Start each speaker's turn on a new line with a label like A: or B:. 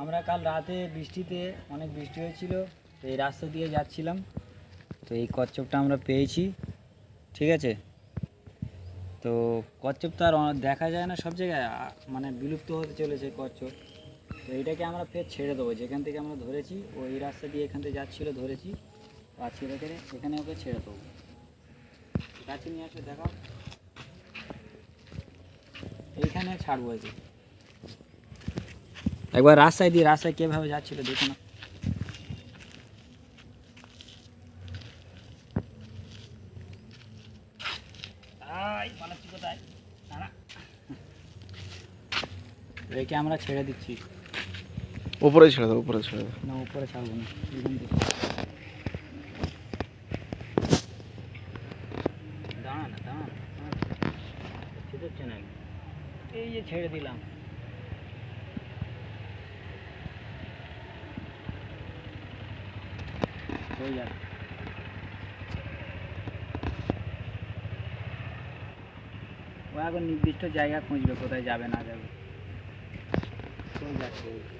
A: আমরা কাল রাতে বৃষ্টিতে অনেক বৃষ্টি হয়েছিল, তো এই রাস্তা দিয়ে যাচ্ছিলাম। তো এই কচ্ছপটা আমরা পেয়েছি, ঠিক আছে? তো কচ্ছপ তো আর দেখা যায় না সব জায়গায় মানে বিলুপ্ত হতে চলেছে কচ্ছপ। তো এইটাকে আমরা ফের ছেড়ে দেবো, যেখান থেকে আমরা ধরেছি, ওই রাস্তা দিয়ে এখান থেকে যাচ্ছিল, ধরেছি পাচ্ছি রেখে এখানে ওকে ছেড়ে দেবো। কাছে নিয়ে আসে দেখাও। এইখানে ছাড়বো আর কি একবার রাস্তায় দিয়ে রাস্তায় কীভাবে যাচ্ছিল দেখো না। রেখে আমরা ছেড়ে দিচ্ছি
B: উপরে ছেড়ে দাও উপরে ছেড়ে দাও
A: না উপরে ছাড়বো না এখান থেকে। না দাঁড়া না, দাঁড়া না। ঠিক হচ্ছে না একদম। এই যে ছেড়ে দিলাম হয়ে যাবে। ও এখন নির্দিষ্ট জায়গা খুঁজবে কোথায় যাবে না যাবে। হয়ে যাচ্ছে।